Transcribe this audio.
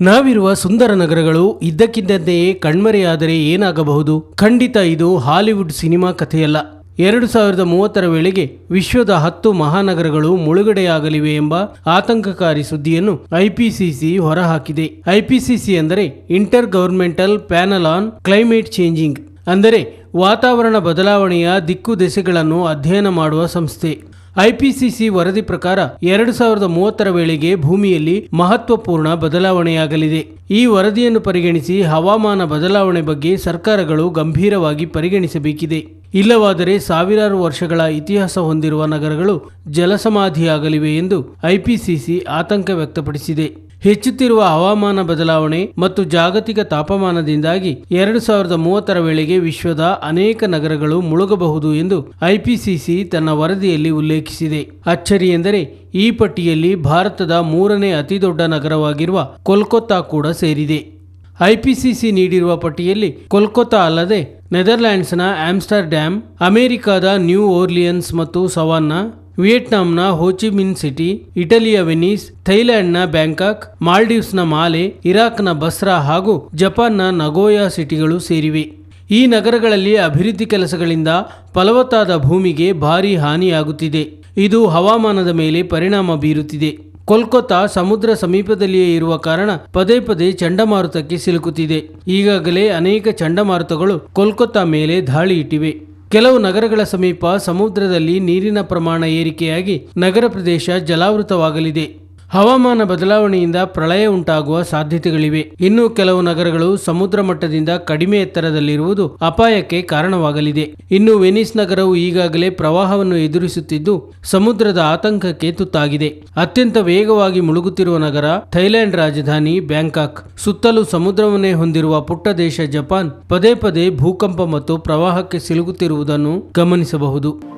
ನಾವಿರುವ ಸುಂದರ ನಗರಗಳು ಇದ್ದಕ್ಕಿದ್ದಂತೆಯೇ ಕಣ್ಮರೆಯಾದರೆ ಏನಾಗಬಹುದು? ಖಂಡಿತ ಇದು ಹಾಲಿವುಡ್ ಸಿನಿಮಾ ಕಥೆಯಲ್ಲ. ಎರಡು ಸಾವಿರದ ಮೂವತ್ತರ ವೇಳೆಗೆ ವಿಶ್ವದ ಹತ್ತು ಮಹಾನಗರಗಳು ಮುಳುಗಡೆಯಾಗಲಿವೆ ಎಂಬ ಆತಂಕಕಾರಿ ಸುದ್ದಿಯನ್ನು ಐಪಿಸಿಸಿ ಹೊರಹಾಕಿದೆ. ಐಪಿಸಿಸಿ ಅಂದರೆ inter governmental panel on climate changing, ಅಂದರೆ ವಾತಾವರಣ ಬದಲಾವಣೆಯ ದಿಕ್ಕು ದೆಸೆಗಳನ್ನು ಅಧ್ಯಯನ ಮಾಡುವ ಸಂಸ್ಥೆ. ಐಪಿಸಿಸಿ ವರದಿ ಪ್ರಕಾರ ಎರಡು ಸಾವಿರದ ಮೂವತ್ತರ ವೇಳೆಗೆ ಭೂಮಿಯಲ್ಲಿ ಮಹತ್ವಪೂರ್ಣ ಬದಲಾವಣೆಯಾಗಲಿದೆ. ಈ ವರದಿಯನ್ನು ಪರಿಗಣಿಸಿ ಹವಾಮಾನ ಬದಲಾವಣೆ ಬಗ್ಗೆ ಸರ್ಕಾರಗಳು ಗಂಭೀರವಾಗಿ ಪರಿಗಣಿಸಬೇಕಿದೆ. ಇಲ್ಲವಾದರೆ ಸಾವಿರಾರು ವರ್ಷಗಳ ಇತಿಹಾಸ ಹೊಂದಿರುವ ನಗರಗಳು ಜಲಸಮಾಧಿಯಾಗಲಿವೆ ಎಂದು ಐಪಿಸಿಸಿ ಆತಂಕ ವ್ಯಕ್ತಪಡಿಸಿದೆ. ಹೆಚ್ಚುತ್ತಿರುವ ಹವಾಮಾನ ಬದಲಾವಣೆ ಮತ್ತು ಜಾಗತಿಕ ತಾಪಮಾನದಿಂದಾಗಿ ಎರಡು ಸಾವಿರದ ಮೂವತ್ತರ ವೇಳೆಗೆ ವಿಶ್ವದ ಅನೇಕ ನಗರಗಳು ಮುಳುಗಬಹುದು ಎಂದು ಐಪಿಸಿಸಿ ತನ್ನ ವರದಿಯಲ್ಲಿ ಉಲ್ಲೇಖಿಸಿದೆ. ಅಚ್ಚರಿ ಎಂದರೆ ಈ ಪಟ್ಟಿಯಲ್ಲಿ ಭಾರತದ ಮೂರನೇ ಅತಿದೊಡ್ಡ ನಗರವಾಗಿರುವ ಕೋಲ್ಕತ್ತಾ ಕೂಡ ಸೇರಿದೆ. ಐಪಿಸಿಸಿ ನೀಡಿರುವ ಪಟ್ಟಿಯಲ್ಲಿ ಕೋಲ್ಕತ್ತಾ ಅಲ್ಲದೆ ನೆದರ್ಲ್ಯಾಂಡ್ಸ್ನ ಆಮ್ಸ್ಟರ್ಡ್ಯಾಮ್, ಅಮೆರಿಕದ ನ್ಯೂ ಓರ್ಲಿಯನ್ಸ್ ಮತ್ತು ಸವಾನ್ನಾ ವಿಯೆಟ್ನಾಂನ ಹೋಚಿಮಿನ್ ಸಿಟಿ ಇಟಲಿಯ ವೆನಿಸ್ ಥೈಲ್ಯಾಂಡ್ನ ಬ್ಯಾಂಕಾಕ್, ಮಾಲ್ಡೀವ್ಸ್ನ ಮಾಲೆ, ಇರಾಕ್ನ ಬಸ್ರಾ ಹಾಗೂ ಜಪಾನ್ನ ನಗೋಯಾ ಸಿಟಿಗಳು ಸೇರಿವೆ. ಈ ನಗರಗಳಲ್ಲಿ ಅಭಿವೃದ್ಧಿ ಕೆಲಸಗಳಿಂದ ಫಲವತ್ತಾದ ಭೂಮಿಗೆ ಭಾರೀ ಹಾನಿಯಾಗುತ್ತಿದೆ. ಇದು ಹವಾಮಾನದ ಮೇಲೆ ಪರಿಣಾಮ ಬೀರುತ್ತಿದೆ. ಕೋಲ್ಕತ್ತಾ ಸಮುದ್ರ ಸಮೀಪದಲ್ಲಿಯೇ ಇರುವ ಕಾರಣ ಪದೇ ಪದೇ ಚಂಡಮಾರುತಕ್ಕೆ ಸಿಲುಕುತ್ತಿದೆ. ಈಗಾಗಲೇ ಅನೇಕ ಚಂಡಮಾರುತಗಳು ಕೋಲ್ಕತ್ತಾ ಮೇಲೆ ದಾಳಿ ಇಟ್ಟಿವೆ. ಕೆಲವು ನಗರಗಳ ಸಮೀಪ ಸಮುದ್ರದಲ್ಲಿ ನೀರಿನ ಪ್ರಮಾಣ ಏರಿಕೆಯಾಗಿ ನಗರ ಪ್ರದೇಶ ಜಲಾವೃತವಾಗಲಿದೆ. ಹವಾಮಾನ ಬದಲಾವಣೆಯಿಂದ ಪ್ರಳಯ ಉಂಟಾಗುವ ಸಾಧ್ಯತೆಗಳಿವೆ. ಇನ್ನು ಕೆಲವು ನಗರಗಳು ಸಮುದ್ರ ಮಟ್ಟದಿಂದ ಕಡಿಮೆ ಎತ್ತರದಲ್ಲಿರುವುದು ಅಪಾಯಕ್ಕೆ ಕಾರಣವಾಗಲಿದೆ. ಇನ್ನು ವೆನಿಸ್ ನಗರವು ಈಗಾಗಲೇ ಪ್ರವಾಹವನ್ನು ಎದುರಿಸುತ್ತಿದ್ದು, ಸಮುದ್ರದ ಆತಂಕಕ್ಕೆ ತುತ್ತಾಗಿದೆ. ಅತ್ಯಂತ ವೇಗವಾಗಿ ಮುಳುಗುತ್ತಿರುವ ನಗರ ಥೈಲ್ಯಾಂಡ್ ರಾಜಧಾನಿ ಬ್ಯಾಂಕಾಕ್. ಸುತ್ತಲೂ ಸಮುದ್ರವನ್ನೇ ಹೊಂದಿರುವ ಪುಟ್ಟ ದೇಶ ಜಪಾನ್ ಪದೇ ಪದೇ ಭೂಕಂಪ ಮತ್ತು ಪ್ರವಾಹಕ್ಕೆ ಸಿಲುಕುತ್ತಿರುವುದನ್ನು ಗಮನಿಸಬಹುದು.